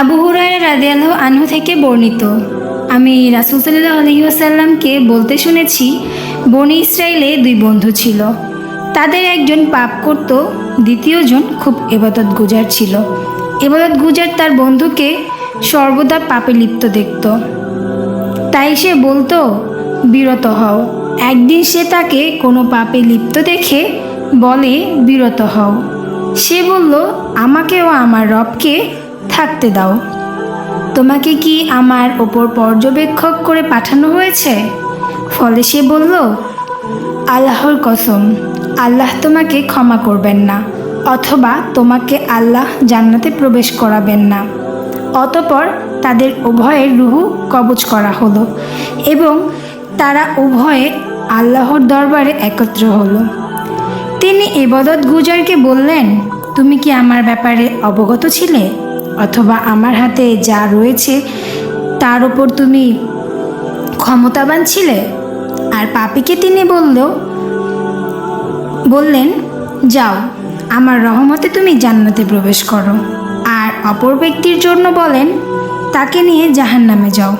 আবু হুরায়রা রাদিয়াল্লাহু আনহু থেকে বর্ণিত। আমি রাসুল সাল্লাহ আলহিউসাল্লামকে বলতে শুনেছি, বনি ইসরায়েলে দুই বন্ধু ছিল। তাদের একজন পাপ করত দ্বিতীয়জন খুব এবাদত গুজার ছিল। এবাদত গুজার তার বন্ধুকে সর্বদা পাপে লিপ্ত দেখত। তাই সে বলতো, বিরত হও। একদিন সে তাকে কোনো পাপে লিপ্ত দেখে বলে, বিরত হও। সে বলল আমাকেও আমার রবকে থাকতে দাও। তোমাকে কি আমার ওপর পর্যবেক্ষক করে পাঠানো হয়েছে? ফলে সে বলল, আল্লাহর কসম, আল্লাহ তোমাকে ক্ষমা করবেন না, অথবা তোমাকে আল্লাহ জান্নাতে প্রবেশ করাবেন না। অতপর তাদের উভয়ের রুহু কবজ করা হলো এবং তারা উভয়ে আল্লাহর দরবারে একত্র হলো। তিনি ইবাদত গুজারকে বললেন, তুমি কি আমার ব্যাপারে অবগত ছিলে? অথবা আমার হাতে যা রয়েছে, তার উপর তুমি ক্ষমতাবান ছিলে? আর পাপিকে তিনি বলল বললেন, যাও, আমার রহমতে তুমি জান্নাতে প্রবেশ করো। আর অপর ব্যক্তির জন্য বলেন, তাকে নিয়ে জাহান্নামে যাও।